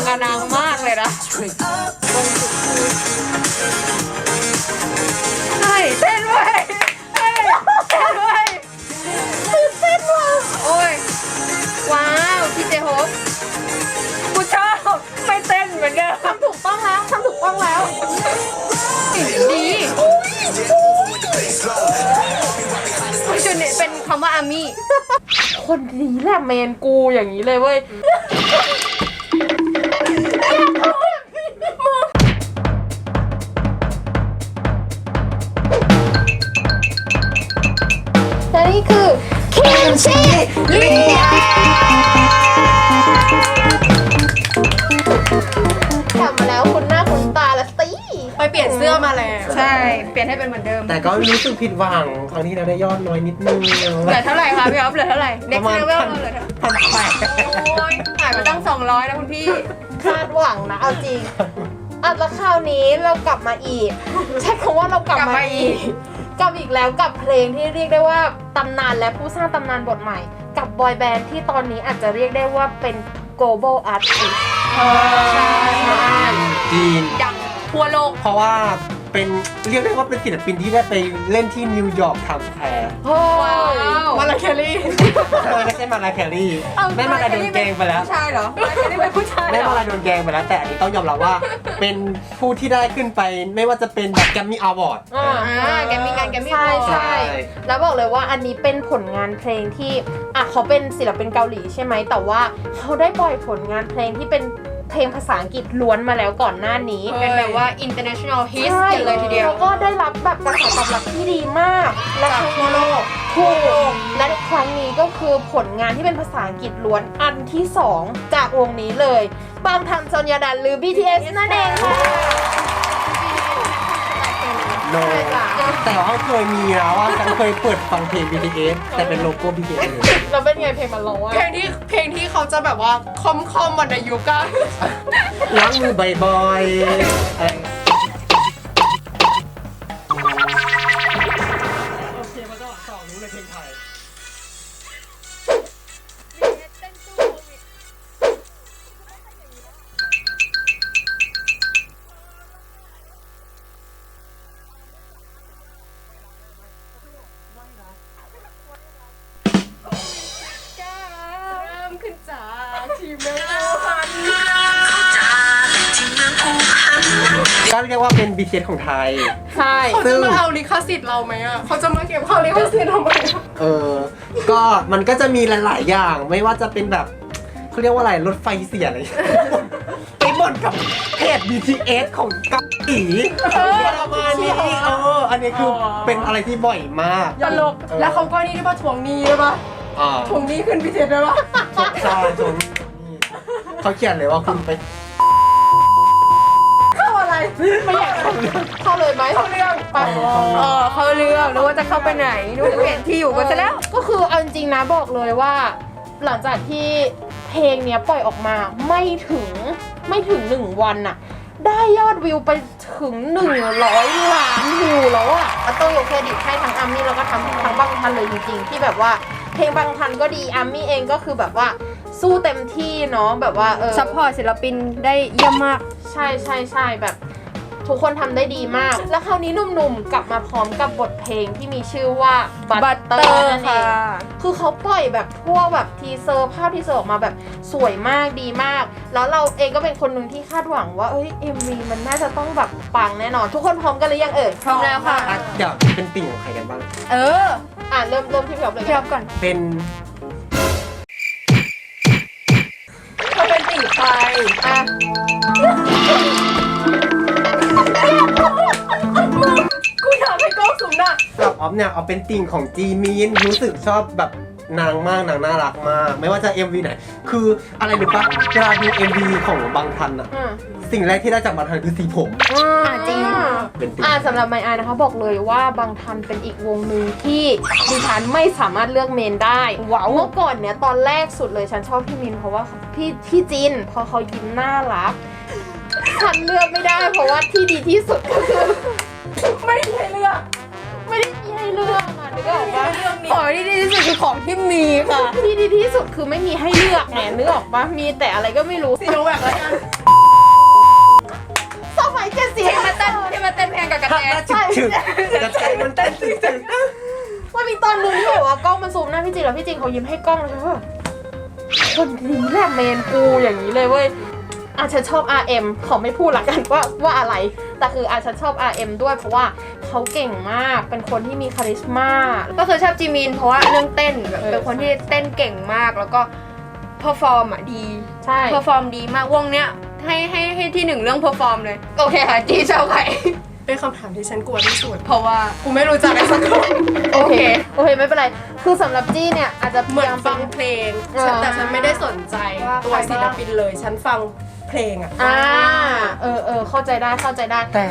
ะกับนางมากเลยนะใช่เต้นเว้ยเฮ้ยเต้นเว้ยตื่นเต้นว่ะโอ้ย ว้าวพี่เจโฮปกูชอบไม่เต้นเหมือนเดิมทำถูกต้องแล้วทำถูกต้องแล้วดีจุดนี้เป็นคำว่าอามี่คนนี้แหละเมนกูอย่างนี้เลยเว้ย คิมชิเลียกลับมาแล้วคุณหน้าคุณตาละสิไปเปลี่ยนเสื้อมาแล้ว ใช่ เปลี่ยนให้เป็นเหมือนเดิมแต่ก็รู้สึกผิดหวังครั้งนี้เราได้ยอดน้อยนิดนึงเหลือเท่าไหร่คะพี่อ๊อฟเหลือเท่าไหร่ปเด็กระมาณเลเวลพันเหลือเท่าพันแปดโอ้ยหายไปตั้ง200นะคุณพี่ คาดหวังนะ เอาจริงอะแล้วคราวนี้เรากลับมาอีก ใช้คำว่าเรากลับกลับมามาอีอีก ก กลับอีกแล้วกับเพลงที่เรียกได้ว่าตำนานและผู้สร้างตำนานบทใหม่ กับบอยแบนด์ที่ตอนนี้อาจจะเรียกได้ว่าเป็น global artist ใช่จีน ดังทั่วโลก เพราะว่า เป็นเรียกได้ว่าเป็นศิลปินที่ได้ไปเล่นที่นิวยอร์กทำแพร์โอ้ว้ายวมาลาแคลรี่ไม่ใช่มาลาแคลรี่แม่มาลาโดนแกงไปแล้วผู้ชายเหรอไม่ได้เป็นผู้ชายแม่เหรมาอลาโดนแกงไปแล้วแต่อันนี้ต้องยอมรับว่า เป็นผู้ที่ได้ขึ้นไปไม่ว่าจะเป็นแบบแกรมมี่อวอร์ดอ่าอ่าแกมีงานแกมีใช่บอลใช่แล้วบอกเลยว่าอันนี้เป็นผลงานเพลงที่อะเขาเป็นศิลปินเกาหลีใช่ไหมแต่ว่าเขาได้ปล่อยผลงานเพลงที่เป็น เพลงภาษาอังกฤษล้วนมาแล้วก่อนหน้านี้ เป็นแบบว่า international hit ใช่กันเลยทีเดียว แล้วก็ได้รับแบบกระแสตอบรับที่ดีมาก และจากครั้งทั่วโลกถูกและครั้งนี้ก็คือผลงานที่เป็นภาษาอังกฤษล้วนอันที่ 2 จากวงนี้เลยบางทันซอนยาดันหรือ BTS นั่นเองค่ะ โนใช่จ้ะแต่ว่าเคยมีนะว่าฉันเคยเปิดฟังเพลง BTS แต่เป็นโลโก้ BTS เลยเราเป็นไงเพลงมันร้องเพลงที่เพลงที่เขาจะแบบว่าคอมคอมๆวันในยุคอะ ล้างมือบ่อยๆอะไร จากที่เมืองพันก็เรียกว่าเป็น BTS ของไทย ใช่เขาจะมาเอาลิขสิทธิ์เราไหมอะเขาจะมาเก็บเข้าลิขสิทธิ์เราไหมอะเออ ก็มันก็จะมีหลาย ๆ อย่าง ไม่ว่าจะเป็นแบบเขาเรียกว่าอะไร รถไฟเสียอะไร ไปบ่นกับเพจ BTS ของเกาหลีประมาณนี้เออ อันนี้คือเป็นอะไรที่บ่อยมาก ตลก แล้วเขาก็นี่ได้ป่ะทวงหนี้ได้ป่ะ อ่าทวงหนี้ขึ้นพิเศษได้ป่ะใช่จนเขาเขียนเลยว่าคุณไปเข้าอะไรไม่อยากเข้าเลยไหมเข้าเรื่องไปเออเข้าเรื่องนึกว่าจะเข้าไปไหนนึกว่าเปลี่ยนที่อยู่กันซะแล้วก็คือเอาจริงๆนะบอกเลยว่า หลังจากที่เพลงเนี้ยปล่อยออกมาไม่ถึงไม่ถึงหนึ่งวันน่ะ ได้ยอดวิวไปถึง100ล้านวิวแล้วอะก็ต้องยกเครดิตให้ทั้งอาร์มี่แล้วก็ทั้งทั้งบางทันเลยจริงๆ ที่แบบว่าเพ ลงบางทันก็ดีอาร์มี่เองก็คือแบบว่าสู้เต็มที่เนาะแบบว่าเออซัพพอร์ตศิลปินได้เยี่ยมมาก ใช่ใช่ใช่แบบ ทุกคนทำได้ดีมาก แล้วคราวนี้หนุ่มๆ กลับมาพร้อมกับบทเพลงที่มีชื่อว่า Butter Butter นั่นเอค่ะ ง คือเขาปล่อยแบบพวกแบบทีเซอร์ภาพทีเซอร์ออกมาแบบสวยมากดีมาก แล้วเราเองก็เป็นคนหนึ่งที่คาดหวังว่าเอ้ย MV มันน่าจะต้องแบบปังแน่นอน ทุกคนพร้อมกันหรือยังเอ่ยพร้อมแล้วค่ะ อะเดี๋ยวเป็นติ่งของใครกันบ้าง เออ อะเริ่มเริ่มที่พี่อ๊อฟเลยพี่กัอ๊อนฟก่อนเป็นเขาเป็นติ่งใครอะกูอยากให้กล้องสูงหน้า สำหรับออฟเนี่ยเอาเป็นติ่งของจีมีนรู้สึกชอบแบบ นางมากนางน่ารักมาก ไม่ว่าจะ MV ไหน คืออะไรรู้ปะเวลาดู MV ของบางทันอะอะสิ่งแรกที่ได้จากบางทันคือสีผม อะจริง เป็นติ่งอ่าสำหรับไมอายนะคะบอกเลยว่าบางทันเป็นอีกวงหนึ่งที่ดิฉันไม่สามารถเลือกเมนได้ว้าวเมื่อก่อนเนี่ยตอนแรกสุดเลยฉันชอบพี่มินเพราะว่าพี่พี่จินเพราะเขายิ้มน่ารักฉันเลือกไม่ได้เพราะว่าที่ดีที่สุดก็คือไม่ใช่เลือกไม่ได้มี ใช่เลือกอะนึกออกปะของที่ดีที่สุดคือของที่มีค่ะ ที่ดีที่สุดคือไม่มีให้เลือกไงนึกออกปะมีแต่อะไรก็ไม่รู้ซีโนแวคแล้วกันสมัยเจ็ดสิบที่มาเต้นที่มาเต้นเพลงกับกระแตใช่กระแตมันเต้นตึงตึงว่ามีตอนนึงที่แบบว่ากล้องมันซูมหน้าพี่จิงแล้วพี่จิงเขายิ้มให้กล้องเลยว่าคนนี้แหละเมนกูอย่างนี้เลยเว้ยอาจจะชอบ RM ขอไม่พูดละกันว่าว่าอะไร แต่คืออาจจะชอบ RM ด้วยเพราะว่า เขาเก่งมาก เป็นคนที่มีคาริสมา ก็คือชอบจิมิน เพราะว่าเรื่องเต้นแบบเออเป็นคนที่เต้นเก่งมาก แล้วก็เพอร์ฟอร์มอะดีใช่เพอร์ฟอร์มดีมากวงเนี้ยให้ให้ให้ที่หนึ่งเรื่องเพอร์ฟอร์มเลย โอเคค่ะจีชอบใครเป็นคำถามที่ฉันกลัวที่สุด เพราะว่ากูไม่รู้จักไอ้สักคนโอเค โอเคไม่เป็นไร คือสำหรับจี้เนี่ยอาจจะเหมือนพยายาฟังเพลงฉันแต่ฉันไม่ได้สนใจว่าตัวใครบ้างศิลปินเลย ฉันฟังเพลงอะ อ่า เออเออเข้าใจได้เข้าใจได้ๆแต่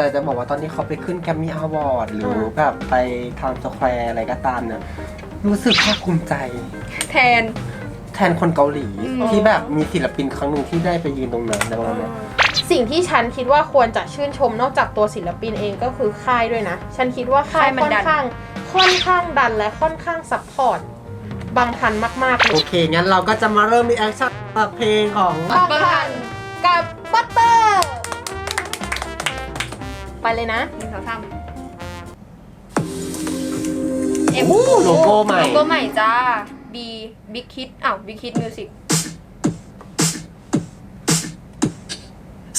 แต่จะบอกว่าตอนนี้เขาไปขึ้นแกรมมี่อวอร์ดหรือมแบบไปทางสแควร์อะไรก็ตามเนี่ยรู้สึกภาคภูมิใจ แทน แทนคนเกาหลีอืมที่แบบมีศิลปินครั้งหนึ่งที่ได้ไปยืนตรงนั้นในวันนั้นสิ่งที่ฉันคิดว่าควรจะชื่นชมนอกจากตัวศิลปินเองก็คือค่ายด้วยนะ ฉันคิดว่าค่ายค่ายมันค่อนดัน ข้าง ค่อนข้างดันและค่อนข้างซัพพอร์ตบางทันมากๆเลโอยเค งั้นเราก็จะมาเริ่มรีแอคชั่นกับเพลงของ บางทัน เลยนะ หนึ่งสองสาม โอ้โลโก้ใหม่ โลโก้ใหม่จ้า B Big Hit อ้าว Big Hit Music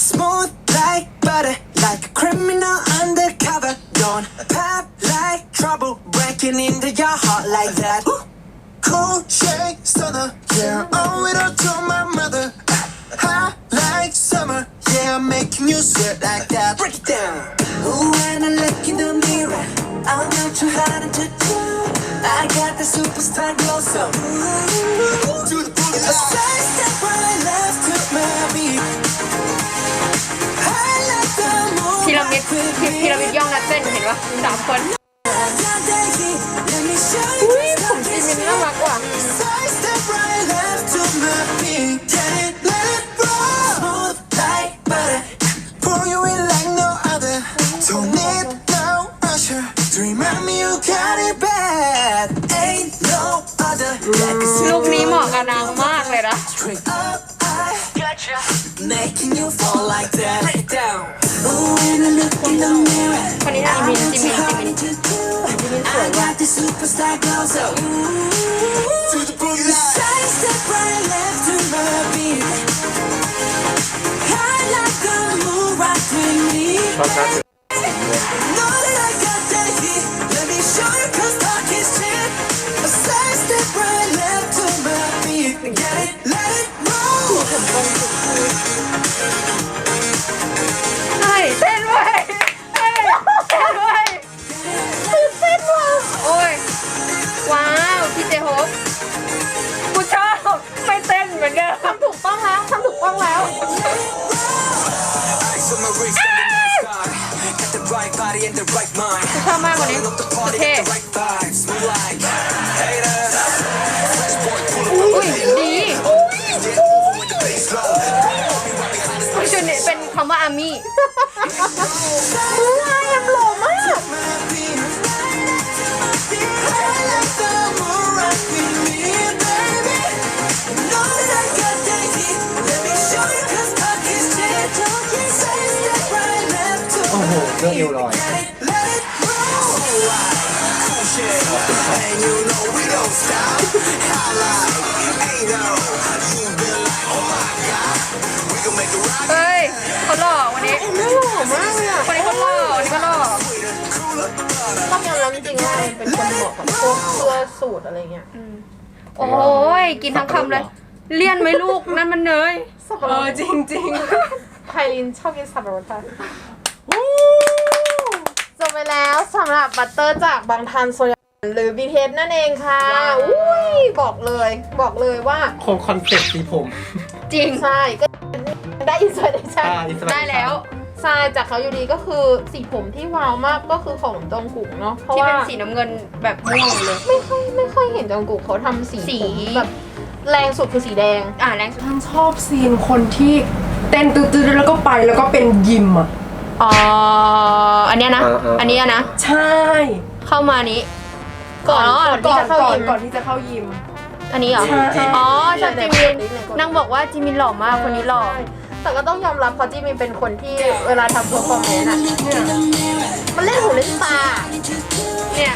Smooth like butter, like a criminal undercover. Don't pop like trouble, breaking into your heart like that. Ooh. Cool shake stunner, yeah, owe it all to my mother. Hot like summer, yeah, I'm making you sweat like that. Break it down. Ooh, when I look in the mirror, I'm not too hard to do. I got the superstar glow, so ooh, to the booty. A side step right left to my beat. พีระมิดพีพีระมิดย่องนัดเต้นเห็นปะสามคนอุ้ยผมจิมินน่ารักว่ะ Remind superstar glow, so to the boogie line. Side step right left to my beat. I like the move right with me. คำว่าอามี่ลายังหล่อมากเรื่องเอวลอย เป็นคนเหมาะกับพวกเสื้อสูทอะไรเงี้ยโอ้ยกินทั้งคำเลย เลี่ยนไหมลูกนั่นมันเนยสับเอปะรอดจริงจริงไพลินชอบกินสับปะรดค่ะจบไปแล้วสำหรับบัตเตอร์จากบางทันโซยาหรือ BTS นั่นเองค่ะอุ้ยบอกเลยบอกเลยว่าคงคอนเซ็ปต์สีผม จริง ใช่ก็ได้อินสปิเรชันอ่าอิสระ ได้แล้ว ใช่จากเขาอยู่ดีก็คือสีผมที่ว้าวมากก็คือของจองกุกเนาะเพราะที่ว่าเป็นสีน้ำเงินแบบม่วงเลย ไม่ค่อยไม่ค่อยเห็นจองกุกเขาทำสีสี ผมแบบแรงสุดคือสีแดง อ่าแรงสุด ฉันชอบซีนคนที่เต้นตื้อๆแล้วก็ไปแล้วก็เป็นยิมอะ อ๋อ อันเนี้ยนะ อ่าอ่า อันเนี้ยนะ ใช่เข้ามานี้ ก่อนอ๋อก่อนก่ที่อนจะเข้าก่อนยิมก่อนที่จะเข้ายิม อันนี้เหรอ ใช่ อ๋อชอบจิมินใช่นางบอกว่าจิมินหล่อมากคนนี้หล่อ ใช่ แต่ก็ต้องยอมรับเพราะจีมินเป็นคนที่เวลาทำเพอร์ฟอร์แมนซ์อะมันเล่นหูเล่นตาเนี่ย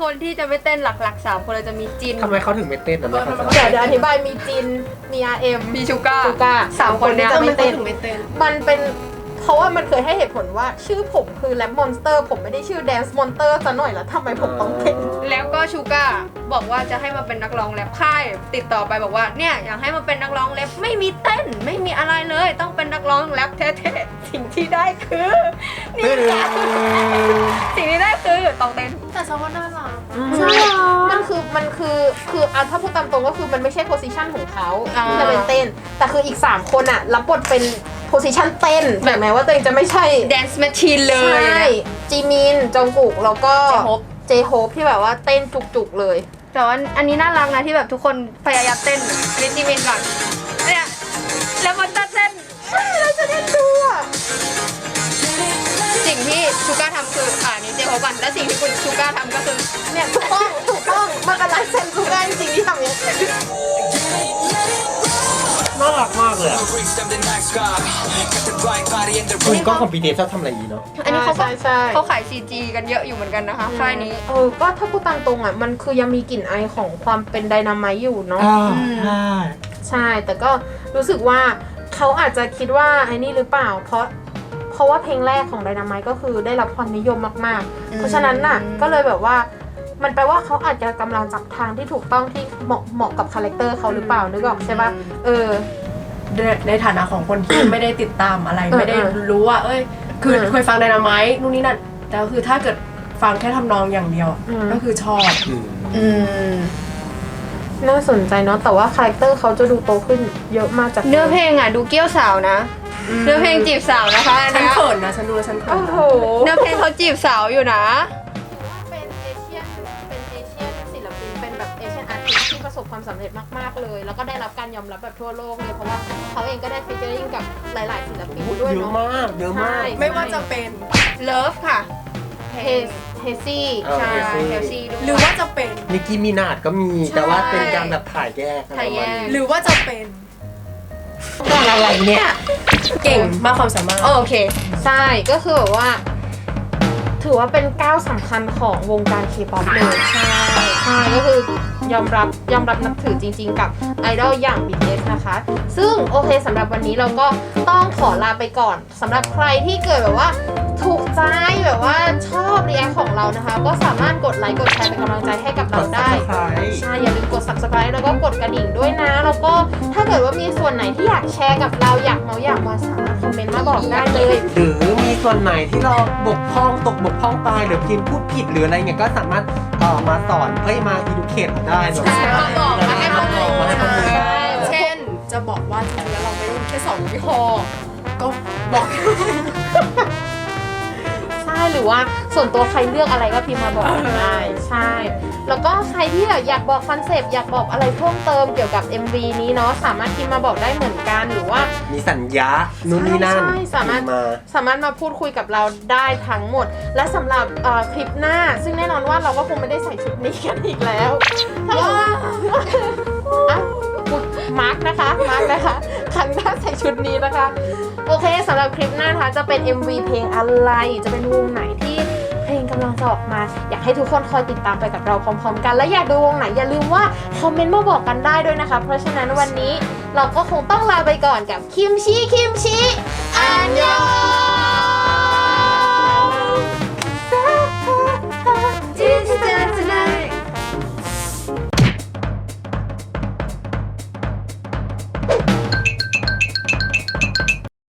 คนที่จะไม่เต้นหลักๆสามคนเราจะมีจินทำไมเขาถึงไม่เต้นนะไม่เข้าใจเดี๋ยวเดี๋ยวอธิบายมีจินมีอาเอ็มมีชูก้าชูก้าสามคนเนี้ยจะไม่เต้นถึงไม่เต้น มันเป็น เพราะว่ามันเคยให้เหตุผลว่าชื่อผมคือแรปมอนสเตอร์ผมไม่ได้ชื่อแดนซ์มอนเตอร์ซะหน่อยแล้วทำไมผมต้องเต้นแล้วก็ชูก้าบอกว่าจะให้มาเป็นนักร้องแรปค่ายติดต่อไปบอกว่าเนี่ยอยากให้มาเป็นนักร้องแรปไม่มีเต้นไม่มีอะไรเลย ต้องเป็นนักร้องแรปแท้ๆสิ่งที่ได้คือนี่ค่ะสิ่งที่ได้คือต้องเต้นแต่ชอบว่าน่ารักใช่มันคือมันคือคืออะถ้าพูดตามตรงก็คือมันไม่ใช่โพสิชันของเขาอ่าที่จะเป็นเต้น แต่คืออีก 3 คนอะรับบทเป็น โพสิชันเต้นแบบ แม้ว่าตัวเองจะไม่ใช่แดนซ์แมชชีนเลยใช่จีมินจองกุกแล้วก็เจโฮปเจโฮปที่แบบว่าเต้นจุกๆเลย แต่ว่าอันนี้น่ารักนะที่แบบทุกคนพยายามเต้นวิจิมินก่อนเนี่ยแล้วมันจะเต้นเราจะได้ดูอะสิ่งที่ชูก้าทำคืออ่านี่เจโฮปันและสิ่งที่คุณชูก้าทำก็คือเนี่ย คุณก็ของปีเดชอบทำอะไรอย่างนี้เนาะอันนี้เขาก็ใช่ใช่ เขาขาย CG กันเยอะอยู่เหมือนกันนะคะค่ายนี้ เออก็ถ้าพูดตามตรงอะ มันคือยังมีกลิ่นไอของความเป็นไดนาไมต์อยู่เนาะใช่ ใช่ แต่ก็รู้สึกว่าเขาอาจจะคิดว่าไอ้นี่หรือเปล่า เพราะ เพราะว่าเพลงแรกของ Dynamite ก็คือได้รับความนิยมมากๆเพราะฉะนั้นน่ะ ก็เลยแบบว่า มันแปลว่าเขาอาจจะกำลังจับทางที่ถูกต้องที่เหมาะเหมาะกับคาแรคเตอร์เขาหรือเปล่านึกออกใช่ปะเออ ในในฐานะของคนที่ ไม่ได้ติดตามอะไร เออไม่ได้เออรู้ว่า เอ้ย คือเออเคยฟังไดนาไมต์นู่นนี่นั่นแต่ก็คือถ้าเกิดฟังแค่ทำนองอย่างเดียวอะอืม ก็คือชอบ อืมอืมน่าสนใจเนาะแต่ว่าคาแรคเตอร์เขาจะดูโตขึ้นเยอะมากจากเนื้อเพลงอะดูเกี้ยวสาวนะ เนื้อเพลงจีบสาวนะคะอันฉันเนี้ยเขินนะ ฉันดูแล้วฉันเขิโอ้นโห เนื้อเพลงเขาจีบสาวอยู่นะ ประสบความสำเร็จมากๆเลย แล้วก็ได้รับการยอมรับแบบทั่วโลกเลยเพราะว่าเขาเองก็ได้ฟีเจอริ่งกับหลาย ๆ ศิลปินด้วยเยอะเนาะมากเยอะมากใช่ไม่ว่าจะเป็นเลิฟค่ะเฮเฮซี่เออใช่ Halsey เฮลซีด้วย หรือว่าจะเป็น นิกกี้มินาดก็มีแต่ว่าเป็นการแบบถ่ายแยกอะไรถ่ายแยประกมาณนี้หรือว่าจะเป็นการอะไรเนี่ย เก่งมากความสามารถ โอเค ใช่ ก็คือแบบว่า ถือว่าเป็นก้าวสำคัญของวงการเคป๊อปเลย ใช่ ใช่ก็คือยอมรับยอมรับนับถือจริงๆ กับไอดอลอย่าง BTS นะคะ ซึ่งโอเคสำหรับวันนี้เราก็ต้องขอลาไปก่อนสำหรับใครที่เกิดแบบว่าถูกใจแบบว่าชอบรีแอคของเรานะคะ ก็สามารถกดไลค์กดแชร์เป็นกำลังใจให้กับเราได้ Subscribe ใช่อย่าลืมกด subscribe แล้วก็กดกระดิ่งด้วยนะ แล้วก็ถ้าเกิดว่ามีส่วนไหนที่อยากแชร์กับเราอยากเมาอยากมาสามารถคอมเมนต์มาบอกได้เลย หรือมีส่วนไหนที่เราบกพร่องตกบกพร่องไปหรือพิมพ์พูดผิดหรืออะไรเงี้ยก็สามารถเอ่อมาสอนเอ้ยมา educate เราได้เนอะใช่มาบอกมาให้ข้อมูล มาให้ข้อมูลใช่เช่นจะบอกว่าจริงๆแล้วเราไม่ได้แค่สองยี่ห้อก็บอก ใช่หรือว่าส่วนตัวใครเลือกอะไรก็พิมพ์มาบอกกันได้ใช่ แล้วก็ใครที่แบบอยากบอกคอนเซปต์อยากบอกอะไรเพิ่มเติมเกี่ยวกับ MV นี้เนาะสามารถพิมพ์มาบอกได้เหมือนกันหรือว่ามีสัญญานู่นนี่นั่นใช่ใช่สามารถพิพ์มาสามารถมาพูดคุยกับเราได้ทั้งหมด และสำหรับเอ่อคลิปหน้า ซึ่งแน่นอนว่าเราก็คงไม่ได้ใส่ชุดนี้กันอีกแล้วถ้าเกิดว่าอะ มาร์กนะคะ มาร์กนะคะ ครั้งหน้าใส่ชุดนี้นะคะ โอเคสำหรับคลิปหน้านะคะจะเป็น MV เพลงอะไร จะเป็นวงไหนที่เพลงกำลังจะออกมา อยากให้ทุกคนคอยติดตามไปกับเราพร้อม ๆ กัน และอยากดูวงไหนอย่าลืมว่าคอมเมนต์มาบอกกันได้ด้วยนะคะ เพราะฉะนั้นวันนี้เราก็คงต้องลาไปก่อนกับคิมชีคิมชีอันยอง